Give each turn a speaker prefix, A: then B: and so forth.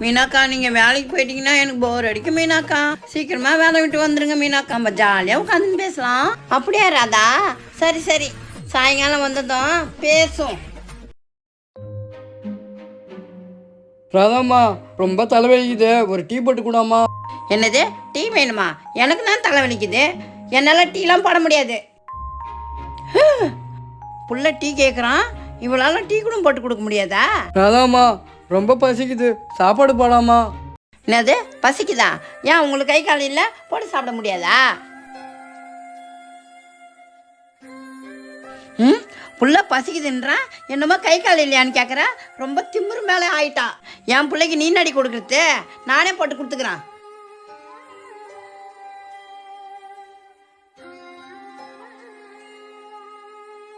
A: மீனாக்கா நீங்கள் வேலைக்கு போயிட்டீங்கன்னா எனக்கு போர் அடிக்கும் மீனாக்கா. சீக்கிரமா வேலை விட்டு வந்துருங்க மீனாக்கா. நம்ம ஜாலியாக உட்காந்து பேசலாம். அப்படியா ராதா? சரி சரி. சாயங்காலம் வந்ததும் பேசும்.
B: ராதாம்மா ரொம்ப தலைவலிக்குது. ஒரு டீ போட்டு கூடாமா
A: என்னது? டீ வேணுமா? எனக்கு தான் தலைவலிக்குது. என்னால் டீலாம் போட முடியாது. புள்ள டீ கேட்குறான் இவளால டீ கூட போட்டு கொடுக்க முடியாதா?
B: ராதாம்மா ரொம்ப பசிக்குது. சாப்பாடு போடாமா?
A: என்னது? பசிக்குதா? ஏன் உங்களுக்கு கை கால் இல்லை? போட்டு சாப்பிட முடியாதா? ம்? புள்ள பசிக்குதுன்றான் என்னமோ கை கால் இல்லையான்னு கேட்குறா ரொம்ப திமிரு மேலே ஆயிட்டான் என் பிள்ளைக்கு நீ நடி கொடுக்குறது? நானே போட்டு கொடுத்துக்கிறேன்.